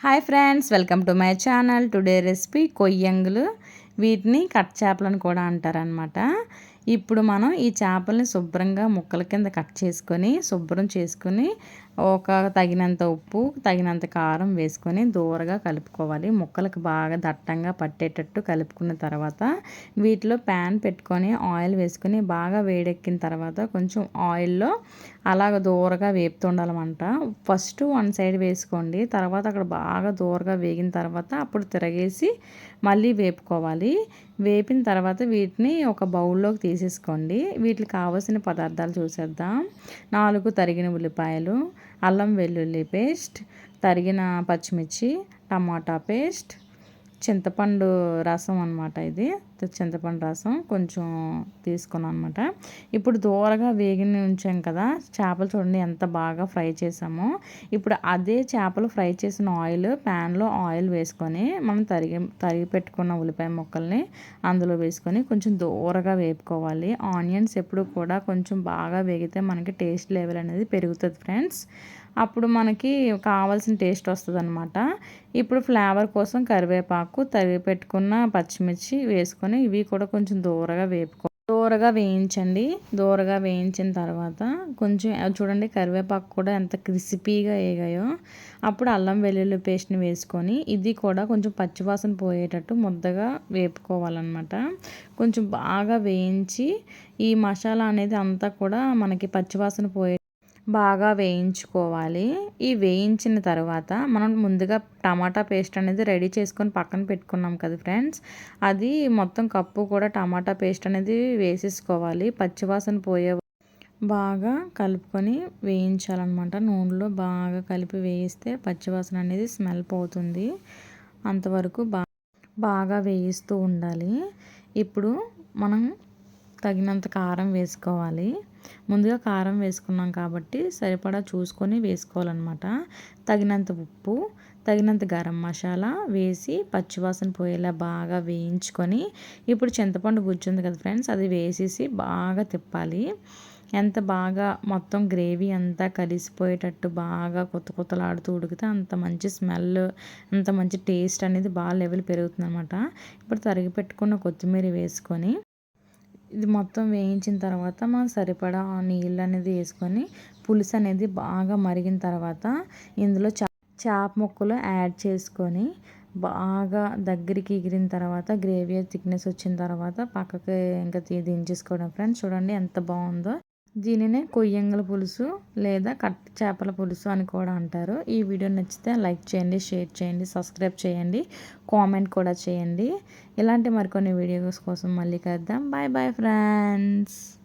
Hi friends welcome to my channel. Today recipe కొయ్యంగులు. వీటిని cut చేపలను కూడా అంటారనమాట ఇప్పుడు మనం ఈ చేపల్ని శుభ్రంగా ముక్కల కింద కట్ చేసుకొని శుభ్రం చేసుకొని ఒక తగినంత ఉప్పు తగినంత కారం వేసుకొని దూరగా కలుపుకోవాలి. ముక్కలకు బాగా దట్టంగా పట్టేటట్టు కలుపుకున్న తర్వాత వీటిలో ప్యాన్ పెట్టుకొని ఆయిల్ వేసుకొని బాగా వేడెక్కిన తర్వాత కొంచెం ఆయిల్లో అలాగ దూరగా వేపుతుండాలన్నమాట. ఫస్ట్ వన్ సైడ్ వేసుకోండి. తర్వాత అక్కడ బాగా దూరగా వేగిన తర్వాత అప్పుడు తిరగేసి మళ్ళీ వేపుకోవాలి. వేపిన తర్వాత వీటిని ఒక బౌల్లోకి తీసేసుకోండి. వీటికి కావాల్సిన పదార్థాలు చూసేద్దాం. నాలుగు తరిగిన ఉల్లిపాయలు అల్లం వెల్లుల్లి పేస్ట్ తరిగిన పచ్చిమిర్చి టమాటా పేస్ట్ చింతపండు రసం అనమాట ఇది. చింతపండు రసం కొంచెం తీసుకున్నాను అనమాట ఇప్పుడు దూరగా వేగిని ఉంచాం కదా చేపలు చూడండి ఎంత బాగా ఫ్రై చేసామో. ఇప్పుడు అదే చేపలు ఫ్రై చేసిన ఆయిల్ ప్యాన్లో ఆయిల్ వేసుకొని మనం తరిగి తరిగి పెట్టుకున్న ఉల్లిపాయ ముక్కల్ని అందులో వేసుకొని కొంచెం దూరగా వేపుకోవాలి. ఆనియన్స్ ఎప్పుడు కూడా కొంచెం బాగా వేగితే మనకి టేస్ట్ లెవెల్ అనేది పెరుగుతుంది ఫ్రెండ్స్. అప్పుడు మనకి కావాల్సిన టేస్ట్ వస్తుంది అనమాట ఇప్పుడు ఫ్లేవర్ కోసం కరివేపాకు తరిగి పెట్టుకున్న పచ్చిమిర్చి వేసుకొని ఇవి కూడా కొంచెం దూరగా వేపుకో దూరగా వేయించండి. దూరగా వేయించిన తర్వాత కొంచెం చూడండి కరివేపాకు కూడా ఎంత క్రిసిపీగా వేగాయో. అప్పుడు అల్లం వెల్లుల్లి పేస్ట్ని వేసుకొని ఇది కూడా కొంచెం పచ్చివాసన పోయేటట్టు ముద్దగా వేపుకోవాలన్నమాట. కొంచెం బాగా వేయించి ఈ మసాలా అనేది అంతా కూడా మనకి పచ్చివాసన పోయే బాగా వేయించుకోవాలి. ఈ వేయించిన తర్వాత మనం ముందుగా టమాటా పేస్ట్ అనేది రెడీ చేసుకొని పక్కన పెట్టుకున్నాం కదా ఫ్రెండ్స్. అది మొత్తం కప్పు కూడా టమాటా పేస్ట్ అనేది వేసేసుకోవాలి. పచ్చివాసన పోయే బాగా కలుపుకొని వేయించాలన్నమాట. నూనెలో బాగా కలిపి వేయిస్తే పచ్చివాసన అనేది స్మెల్ పోతుంది. అంతవరకు బా బాగా వేయిస్తూ ఉండాలి. ఇప్పుడు మనం తగినంత కారం వేసుకోవాలి. ముందుగా కారం వేసుకున్నాం కాబట్టి సరిపడా చూసుకొని వేసుకోవాలన్నమాట. తగినంత ఉప్పు తగినంత గరం మసాలా వేసి పచ్చివాసన పోయేలా బాగా వేయించుకొని ఇప్పుడు చింతపండు గుజ్జుంది కదా ఫ్రెండ్స్ అది వేసేసి బాగా తిప్పాలి. ఎంత బాగా మొత్తం గ్రేవీ అంతా కలిసిపోయేటట్టు బాగా కొత్త కొత్తలాడుతూ ఉడికితే అంత మంచి స్మెల్ అంత మంచి టేస్ట్ అనేది బాగా లెవెల్ పెరుగుతుంది అనమాట ఇప్పుడు తరిగి పెట్టుకున్న కొత్తిమీర వేసుకొని ఇది మొత్తం వేయించిన తర్వాత మనం సరిపడా నీళ్ళు అనేది వేసుకొని పులుసు అనేది బాగా మరిగిన తర్వాత ఇందులో చా చేప ముక్కలు యాడ్ చేసుకొని బాగా దగ్గరికి ఎగిరిన తర్వాత గ్రేవీ థిక్నెస్ వచ్చిన తర్వాత పక్కకి ఇంకా దించేసుకోవడం. ఫ్రెండ్స్ చూడండి ఎంత బాగుందో. దీనినే కొయ్యంగల పులుసు లేదా కట్ చేపల పులుసు అని కూడా అంటారు. ఈ వీడియో నచ్చితే లైక్ చేయండి షేర్ చేయండి సబ్స్క్రైబ్ చేయండి కామెంట్ కూడా చేయండి. ఇలాంటి మరికొన్ని వీడియోస్ కోసం మళ్ళీ కలుద్దాం. Bye bye friends.